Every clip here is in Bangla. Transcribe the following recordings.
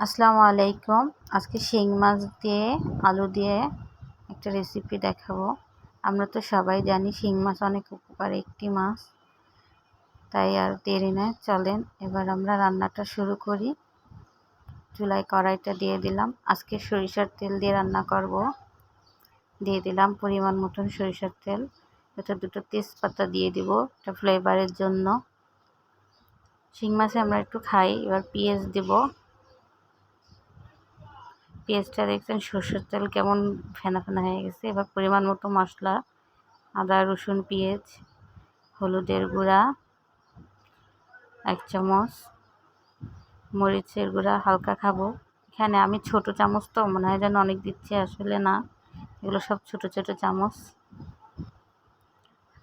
আসসালামু আলাইকুম। আজকে শিং মাছ দিয়ে, আলু দিয়ে একটা রেসিপি দেখাবো। আমরা তো সবাই জানি শিং মাছ অনেক উপকার, একটি মাছ। তাই আর দেরি নয়, চলেন এবার আমরা রান্নাটা শুরু করি। চুলায় কড়াইটা দিয়ে দিলাম। আজকে সরিষার তেল দিয়ে রান্না করব। দিয়ে দিলাম পরিমাণ মতন সরিষার তেল। এটা দুটো তেজপাতা দিয়ে দিব এটা ফ্লেভারের জন্য। শিং মাছে আমরা একটু খাই, এবার পেঁয়াজ দিব। পেঁয়াজটা দেখছেন, সর্ষের তেল কেমন ফেনা ফেনা হয়ে গেছে। এবার পরিমাণ মতো মশলা, আদা, রসুন, পেঁয়াজ, হলুদের গুঁড়া, এক চামচ, মরিচের গুঁড়া হালকা খাব। এখানে আমি ছোট চামচ তো, মনে হয় যেন অনেক দিচ্ছি, আসলে না। এগুলো সব ছোট ছোট চামচ।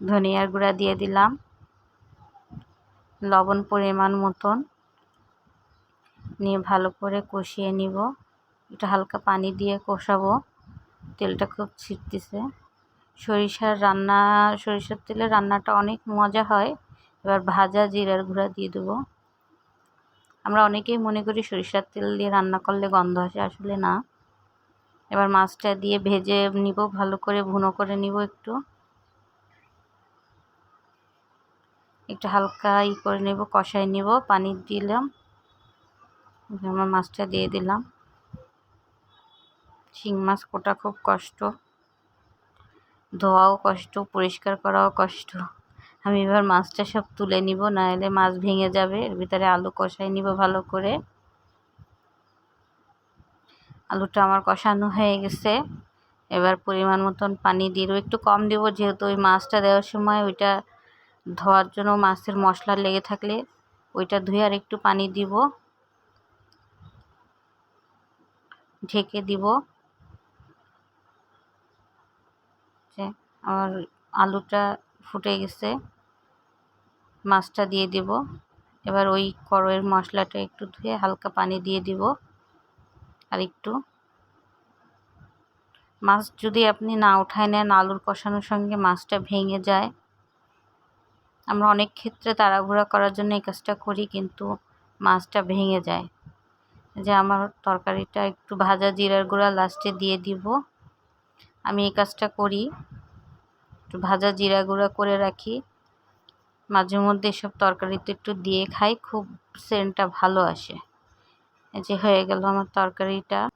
ধনিয়ার গুঁড়া দিয়ে দিলাম। লবণ পরিমাণ মতন। নিয়ে ভালো করে কষিয়ে নিব। একটু হালকা পানি দিয়ে কষাবো। তেলটা খুব ছিটতেছে। সরিষার রান্না, সরিষার তেলে রান্নাটা অনেক মজা হয়। এবার ভাজা জিরার গুঁড়া দিয়ে দেবো। আমরা অনেকেই মনে করি সরিষার তেল দিয়ে রান্না করলে গন্ধ আসে, আসলে না। এবার মাছটা দিয়ে ভেজে নিব, ভালো করে ভুনো করে নিব একটু। একটু হালকা ই করে নেব কষাই নেব, পানি দিলাম। আমার মাছটা দিয়ে দিলাম। শিং মাছ কোটা খুব কষ্ট। ধোয়াও কষ্ট, পরিষ্কার করাও কষ্ট। আমি এবার মাছটা সব তুলে নিব, নাহলে মাছ ভেঙে যাবে। এর ভিতরে আলু কষাই নিব ভালো করে। আলুটা আমার কষানো হয়ে গেছে। এবার পরিমাণ মতন পানি দিয়ে একটু কম দেবো, যেহেতু ওই মাছটা দেওয়ার সময় ওইটা ধোয়ার জন্য মাছের মশলা লেগে থাকলে ওইটা ধুয়ে আর একটু পানি দিব। ঢেকে দিব। আর আলুটা ফুটে গেছে। মাছটা দিয়ে দিব। এবার ওই কড়াইয়ের মশলাটা একটু ধুয়ে হালকা পানি দিয়ে দিব। আর একটু। মাছ যদি আপনি না উঠায় নেন, আলুর কষানোর সঙ্গে মাছটা ভেঙে যায়। আমরা অনেক ক্ষেত্রে তাড়াহুড়া করার জন্য এই কাজটা করি, কিন্তু মাছটা ভেঙে যায়। যে আমার তরকারিটা একটু ভাজা জিরার গুঁড়া লাস্টে দিয়ে দিব। আমি এই কাজটা করি। একটু ভাজা জিরা গুঁড়া করে রাখি। মাঝে মধ্যে এসব তরকারিতে একটু দিয়ে খাই, খুব সেন্টটা ভালো আসে। যে হয়ে গেল আমার তরকারিটা।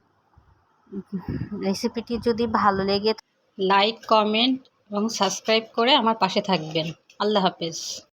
রেসিপিটি যদি ভালো লেগে লাইক, কমেন্ট এবং সাবস্ক্রাইব করে আমার পাশে থাকবেন। আল্লাহ হাফেজ।